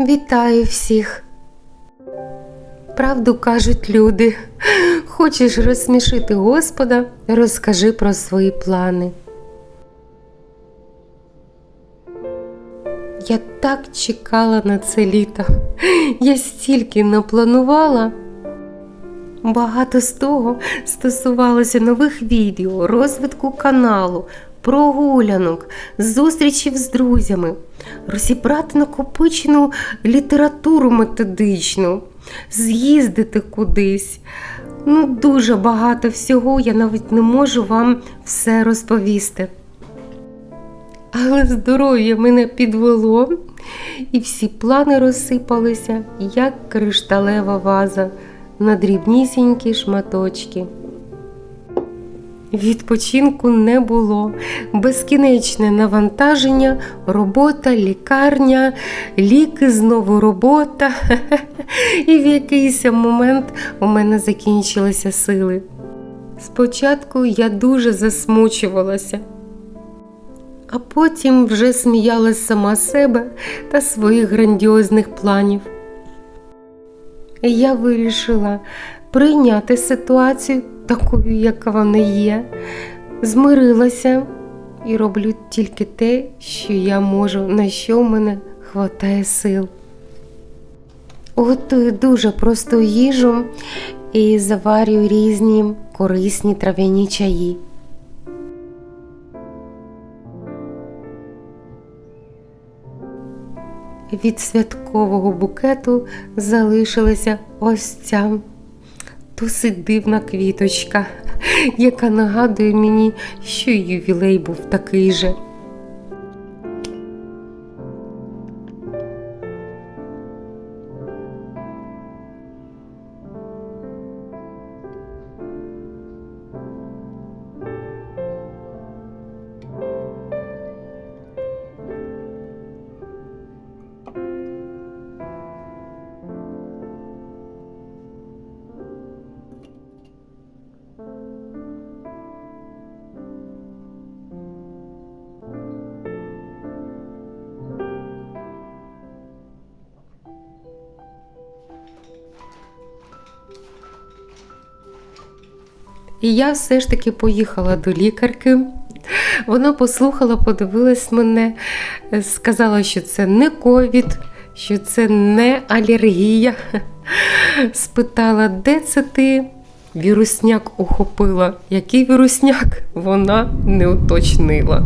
Вітаю всіх. Правду кажуть люди. Хочеш розсмішити Господа, розкажи про свої плани. Я так чекала на це літо. Я стільки напланувала. Багато з того стосувалося нових відео, розвитку каналу, прогулянок, зустрічів з друзями, розібрати накопичену літературу методичну, з'їздити кудись. Ну, дуже багато всього, я навіть не можу вам все розповісти. Але здоров'я мене підвело, і всі плани розсипалися, як кришталева ваза на дрібнісінькі шматочки. Відпочинку не було, безкінечне навантаження, робота, лікарня, ліки, знову робота. І в якийсь момент у мене закінчилися сили. Спочатку я дуже засмучувалася, а потім вже сміялась сама себе та своїх грандіозних планів. Я вирішила прийняти ситуацію такою, яка вона є, змирилася і роблю тільки те, що я можу, на що в мене хватає сил. Готую дуже просту їжу і заварюю різні корисні трав'яні чаї. Від святкового букету залишилася ось ця досить дивна квіточка, яка нагадує мені, що ювілей був такий же. І я все ж таки поїхала до лікарки. Вона послухала, подивилась мене, сказала, що це не ковід, що це не алергія. Спитала, де це ти? Вірусняк ухопила. Який вірусняк? Вона не уточнила.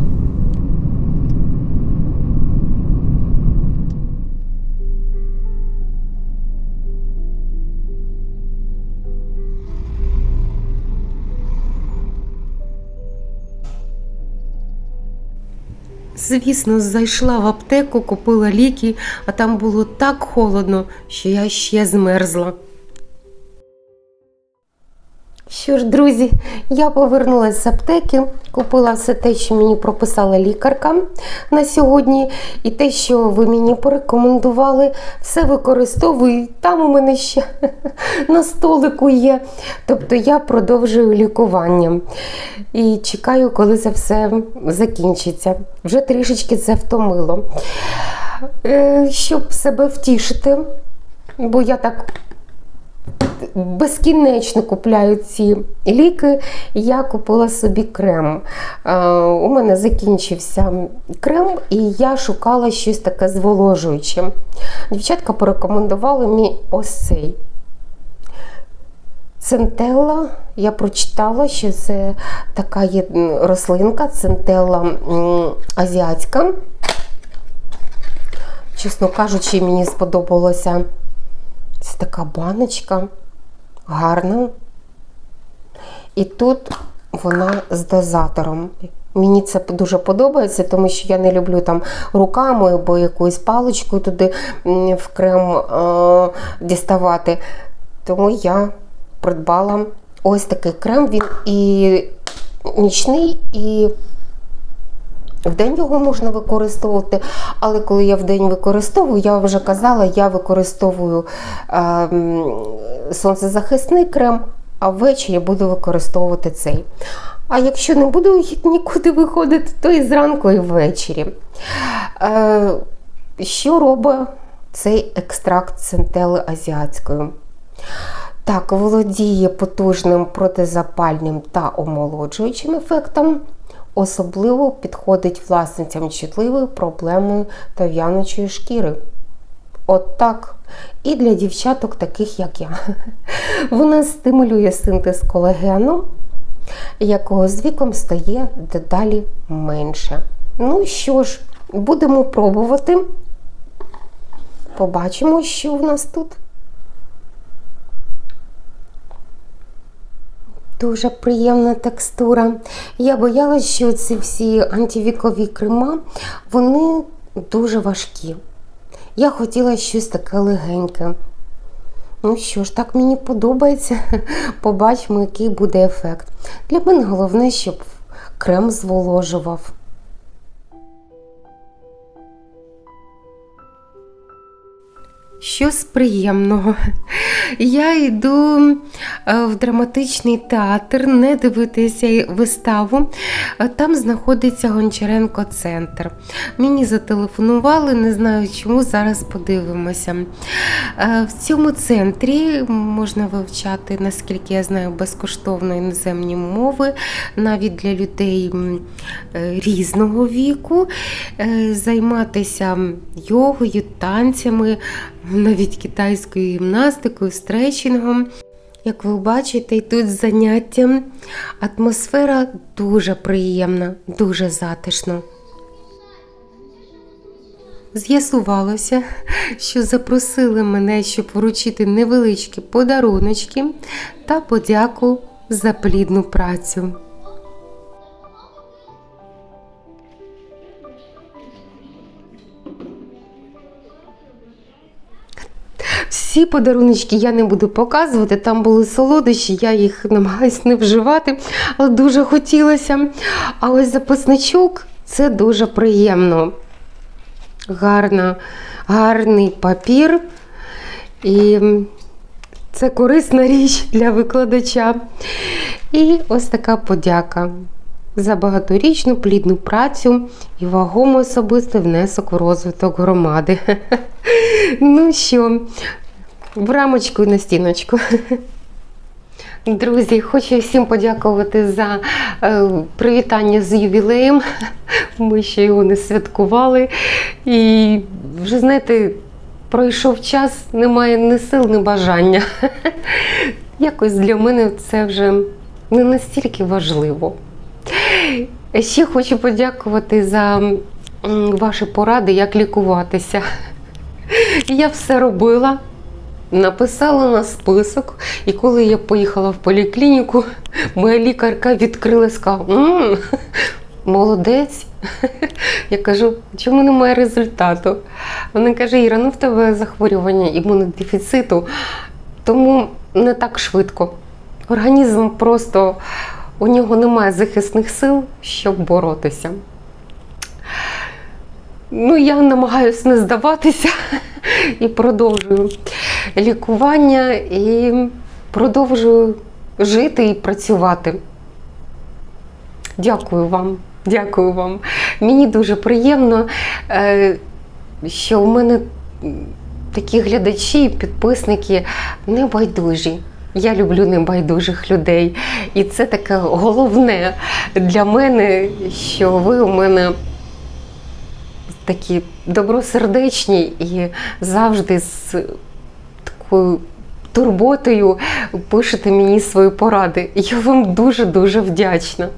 Звісно, зайшла в аптеку, купила ліки, а там було так холодно, що я ще змерзла. Що ж, друзі, я повернулася з аптеки, купила все те, що мені прописала лікарка на сьогодні, і те, що ви мені порекомендували, все використовую. Там у мене ще на столику є. Тобто я продовжую лікування і чекаю, коли це все закінчиться. Вже трішечки це втомило. Е, Щоб себе втішити, бо я так безкінечно купляю ці ліки. Я купила собі крем. Е, У мене закінчився крем, і я шукала щось таке зволожуюче. Дівчатка порекомендували мені ось цей. Центелла, я прочитала, що це така є рослинка, центелла азіатська. Чесно кажучи, мені сподобалося це така баночка, гарна. І тут вона з дозатором. Мені це дуже подобається, тому що я не люблю там руками або якоюсь паличкою туди в крем е, діставати. Тому я придбала ось такий крем. Він і нічний, і Вдень його можна використовувати, але коли я вдень використовую, я вже казала, я використовую е, сонцезахисний крем, а ввечері буду використовувати цей. А якщо не буду нікуди виходити, то і зранку, і ввечері. Е, що робить цей екстракт центели азіатської. Так, володіє потужним протизапальним та омолоджуючим ефектом. Особливо підходить власницям чутливої проблеми та в'яночої шкіри. От так. І для дівчаток, таких як я. Вона стимулює синтез колагену, якого з віком стає дедалі менше. Ну що ж, будемо пробувати. Побачимо, що в нас тут. Дуже приємна текстура. Я боялась, що ці всі антивікові крема, вони дуже важкі. Я хотіла щось таке легеньке. Ну що ж, так мені подобається. Побачимо, який буде ефект. Для мене головне, щоб крем зволожував. Щось приємного. Я йду е, в драматичний театр, не дивитися виставу. Е, Там знаходиться Гончаренко центр. Мені зателефонували, не знаю чому, зараз подивимося. Е, В цьому центрі можна вивчати, наскільки я знаю, безкоштовно іноземні мови, навіть для людей різного віку, займатися йогою, танцями навіть китайською гімнастикою, стретчингом. Як ви бачите, і тут заняття. Атмосфера дуже приємна, дуже затишно. З'ясувалося, що запросили мене, щоб вручити невеличкі подаруночки та подяку за плідну працю. Всі подаруночки я не буду показувати. Там були солодощі, я їх намагаюсь не вживати, але дуже хотілося. А ось записничок це дуже приємно. Гарно, гарний папір. І це корисна річ для викладача. І ось така подяка за багаторічну плідну працю і вагомий особистий внесок у розвиток громади. Ну що, в рамочку і на стіночку. Друзі, хочу всім подякувати за е, привітання з ювілеєм. Ми ще його не святкували. І вже знаєте, пройшов час, немає ні сил, ні бажання. Якось для мене це вже не настільки важливо. Ще хочу подякувати за ваші поради, як лікуватися. Я все робила, написала на список, і коли я поїхала в поліклініку, моя лікарка відкрила і сказала, «М, молодець. Я кажу, чому немає результату? Вона каже, Іра, ну в тебе захворювання імунодефіциту, тому не так швидко. Організм просто у нього немає захисних сил, щоб боротися. Ну, я намагаюся не здаватися і продовжую лікування і продовжую жити і працювати. Дякую вам, дякую вам. Мені дуже приємно, е, що в мене такі глядачі підписники небайдужі. Я люблю небайдужих людей. І це таке головне для мене, що ви у мене такі добросердечні і завжди з такою турботою пишете мені свої поради. Я вам дуже-дуже вдячна.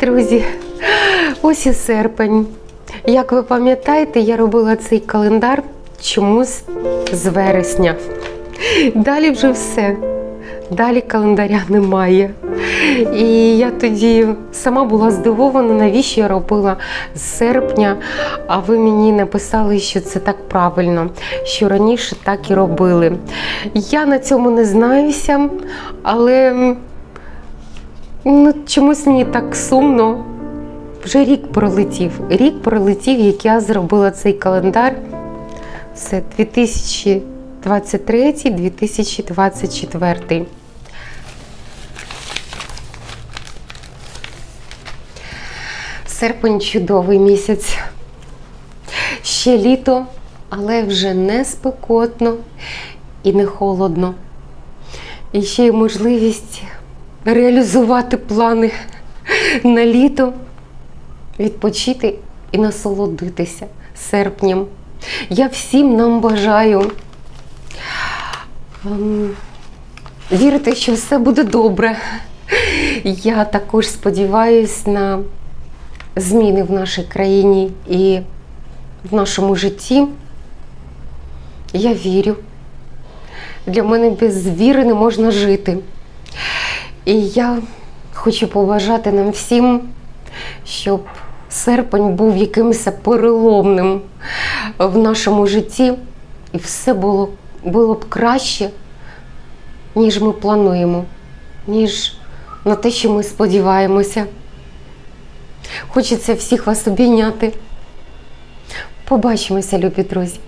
Друзі, ось і серпень. Як ви пам'ятаєте, я робила цей календар чомусь з вересня. Далі вже все. Далі календаря немає. І я тоді сама була здивована, навіщо я робила з серпня, а ви мені написали, що це так правильно, що раніше так і робили. Я на цьому не знаюся, але Ну, чомусь мені так сумно, вже рік пролетів. Рік пролетів, як я зробила цей календар. Це 2023-2024. Серпень чудовий місяць. Ще літо, але вже не спекотно і не холодно. І ще й можливість реалізувати плани на літо, відпочити і насолодитися серпнем. Я всім нам бажаю ем, вірити, що все буде добре. Я також сподіваюся на зміни в нашій країні і в нашому житті. Я вірю. Для мене без віри не можна жити. І я хочу побажати нам всім, щоб серпень був якимось переломним в нашому житті, і все було, було б краще, ніж ми плануємо, ніж на те, що ми сподіваємося. Хочеться всіх вас обійняти. Побачимося, любі друзі.